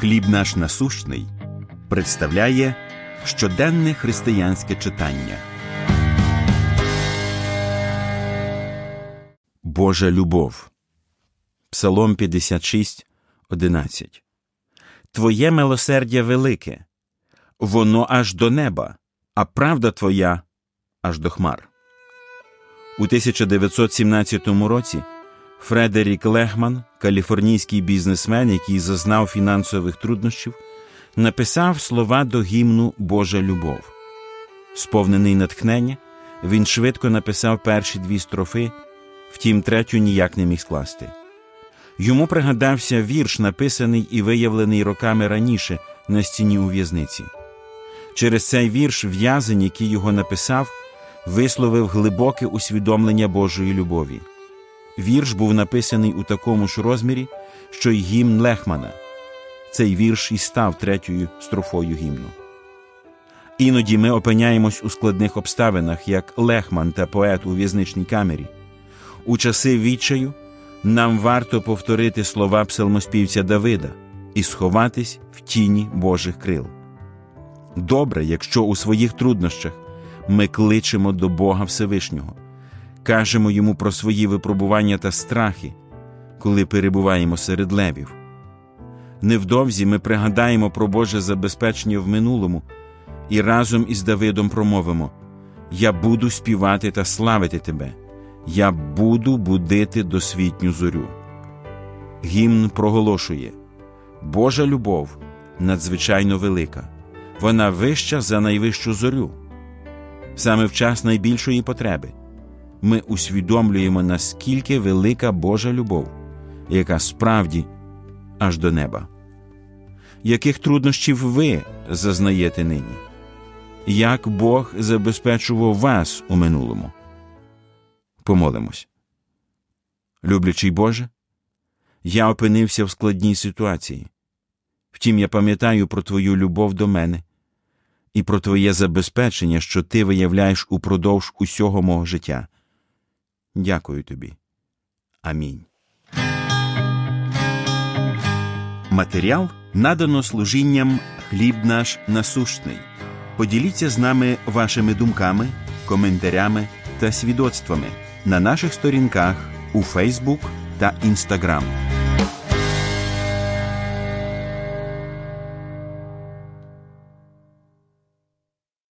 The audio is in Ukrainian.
Хліб наш насущний представляє щоденне християнське читання. Божа любов. Псалом 56, 11. Твоє милосердя велике, воно аж до неба, а правда твоя аж до хмар. У 1917 році Фредерік Лехман, каліфорнійський бізнесмен, який зазнав фінансових труднощів, написав слова до гімну Божа любов. Сповнений натхнення, він швидко написав перші дві строфи, втім, третю ніяк не міг скласти. Йому пригадався вірш, написаний і виявлений роками раніше на стіні у в'язниці. Через цей вірш в'язень, який його написав, висловив глибоке усвідомлення Божої любові. Вірш був написаний у такому ж розмірі, що й гімн Лехмана. Цей вірш і став третьою строфою гімну. Іноді ми опиняємось у складних обставинах, як Лехман та поет у в'язничній камері. У часи відчаю нам варто повторити слова псалмоспівця Давида і сховатись в тіні Божих крил. Добре, якщо у своїх труднощах ми кличемо до Бога Всевишнього, кажемо йому про свої випробування та страхи, коли перебуваємо серед левів. Невдовзі ми пригадаємо про Боже забезпечення в минулому і разом із Давидом промовимо: Я буду співати та славити тебе, я буду будити досвітню зорю. Гімн проголошує Божа любов надзвичайно велика, вона вища за найвищу зорю. Саме в час найбільшої потреби ми усвідомлюємо, наскільки велика Божа любов, яка справді аж до неба. Яких труднощів ви зазнаєте нині? Як Бог забезпечував вас у минулому? Помолимось. Люблячий Боже, я опинився в складній ситуації. Втім, я пам'ятаю про Твою любов до мене і про Твоє забезпечення, що Ти виявляєш упродовж усього мого життя. Дякую тобі. Амінь. Матеріал надано служінням хліб наш насущний. Поділіться з нами вашими думками, коментарями та свідоцтвами на наших сторінках у Фейсбук та Інстаграм.